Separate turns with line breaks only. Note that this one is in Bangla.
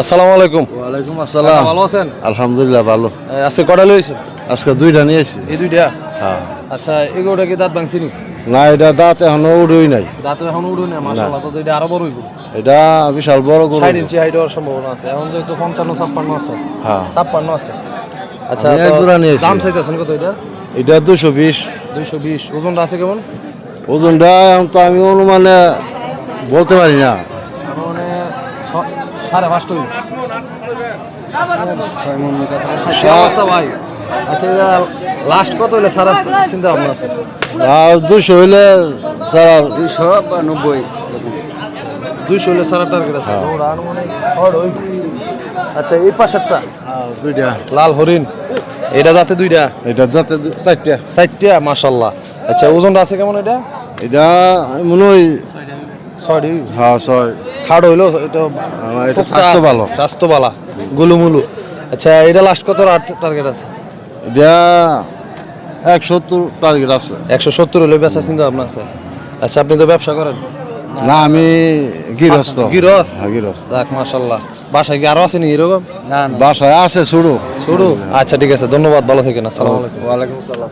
আসসালামু আলাইকুম।
ওয়ালাইকুম আসসালাম।
ভালো আছেন?
আলহামদুলিল্লাহ ভালো।
আজকে কটা লইছেন
আজকে দুইটা নিয়েছি
এই দুইটা?
হ্যাঁ।
আচ্ছা এগুলোটা কি দাঁত ভাঙছিনি
না? এটা দাঁত এখনও উড়ুই নাই।
দাঁত এখন উড়ু না মাশাআল্লাহ তো এটা আরও বড় হইব।
এটা বিশাল বড় গরু।
ইঞ্চি হাইট হওয়ার সম্ভাবনা আছে। এখন যেহেতু পঞ্চান্ন ছাপ্পান্ন আছে।
হ্যাঁ।
ছাপ্পান্ন আছে। আচ্ছা। দাম চাইতেছেন কত এটা?
এটা দুশো বিশ।
দুইশো বিশ। ওজনটা আছে কেমন?
ওজনটা এখন তো আমি অনুমানে বলতে পারি না।
মানে সাড়ে পাঁচটা হইল। ভাই। আচ্ছা লাস্ট কত হইলে? সারা চিন্তা ভাবনা আছে।
দুশো হইলে
নব্বই?
দুইশো হইলে সারা টার্গেট আছে। ওর আনুমানিক আচ্ছা এই পাশেরটা?
দুইটা।
লাল হরিণ। এটা যাতে দুইটা?
এটা যাতে চারটা।
চারটা মাশাল্লাহ আচ্ছা ওজনটা আছে কেমন এটা?
এটা মনে হয়
ছয় ডিগ্রি?
হ্যাঁ ছয়।
খাড় হইল এটা
এটা স্বাস্থ্য ভালো।
স্বাস্থ্য ভালো গুলুমুলু। আচ্ছা এটা লাস্ট কত টার্গেট আছে?
এটা এক সত্তর টার্গেট আছে।
একশো সত্তর হলে বেচা চিন্তা ভাবনা আছে। আচ্ছা আপনি তো ব্যবসা করেন?
না আমি গৃহস্থ।
গৃহস্থ?
হ্যাঁ গৃহস্থ।
যাক মাশাল্লাহ বাসায় কি আরও আছে নি এরকম?
না
বাসায় আছে শুরু।
শুরু? আচ্ছা ঠিক আছে ধন্যবাদ ভালো থাকেন আসসালামু আলাইকুম।
ওয়ালাইকুম সালাম